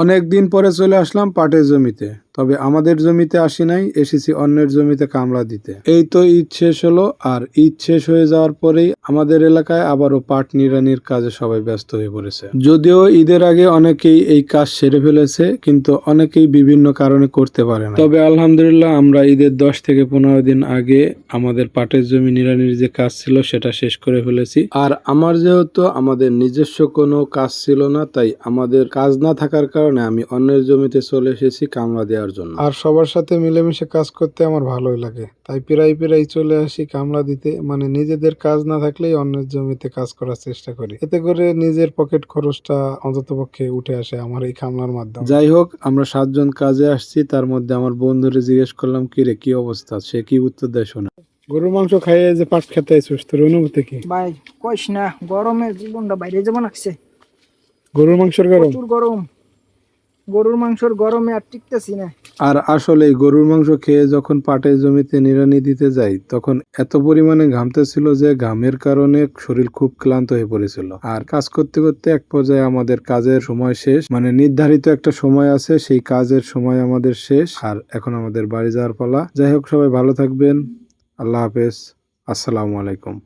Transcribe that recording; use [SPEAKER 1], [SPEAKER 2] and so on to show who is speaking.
[SPEAKER 1] অনেক দিন পরে চলে আসলাম পাটের জমিতে। তবে আমাদের জমিতে আসি নাই, এসেছি অন্যের জমিতে কামলা দিতে। এই তো ঈদ শেষ হলো, আর ঈদ শেষ হয়ে যাওয়ার পরেই আমাদের এলাকায় আবারও পাট নিড়ানির কাজে সবাই ব্যস্ত হয়ে পড়েছে। যদিও ঈদের আগে অনেকেই এই কাজ সেরে ফেলেছে, কিন্তু অনেকেই বিভিন্ন কারণে করতে পারে না তবে আলহামদুলিল্লাহ, আমরা ঈদের দশ থেকে পনেরো দিন আগে আমাদের পাটের জমি নিড়ানির যে কাজ ছিল, সেটা শেষ করে ফেলেছি। আর আমার যেহেতু আমাদের নিজস্ব কোনো কাজ ছিল না, তাই আমাদের কাজ না থাকার কারণে আমি অন্যের জমিতে চলে এসেছি কামলা দেওয়ার জন্য। আর সবার সাথে মিলেমিশে কাজ করতে আমার ভালোই লাগে। তাই প্রায় প্রায় চলে আসি কামলা দিতে। মানে নিজেদের কাজ না থাকলেই অন্যের জমিতে কাজ করার চেষ্টা করি। এতে করে নিজের পকেট খরচটা অন্তত পক্ষে উঠে আসে আমার এই কামলার মাধ্যমে। যাই হোক আমরা সাতজন কাজে আসছি। তার মধ্যে আমার বন্ধুরে জিজ্ঞেস করলাম কি রে কি অবস্থা? সে কি উত্তর দেয় শোনা। গরুর মাংস খাইয়ে যে পাট খেতে আইছিস তোর অনুভূতি কি?
[SPEAKER 2] ভাই কইস না গরমে জীবনটা বাইরে যাব লাগছে
[SPEAKER 1] গরুর মাংসের গরম?
[SPEAKER 2] প্রচুর গরম। গরুর মাংসর গরমে আর টিকতেছি না।
[SPEAKER 1] আর আসলে গরুর মাংস খেয়ে যখন পাটের জমিতে নিড়ানি দিতে যাই, তখন এত পরিমাণে ঘামতেছিল যে ঘামের কারণে শরীর খুব ক্লান্ত হয়ে পড়েছিল। আর কাজ করতে করতে এক পর্যায়ে আমাদের কাজের সময় শেষ মানে নির্ধারিত একটা সময় আছে, সেই কাজের সময় আমাদের শেষ। আর এখন আমাদের বাড়ি যাওয়ার পালা। যাই হোক, সবাই ভালো থাকবেন। আল্লাহ হাফেজ। আসসালামু আলাইকুম।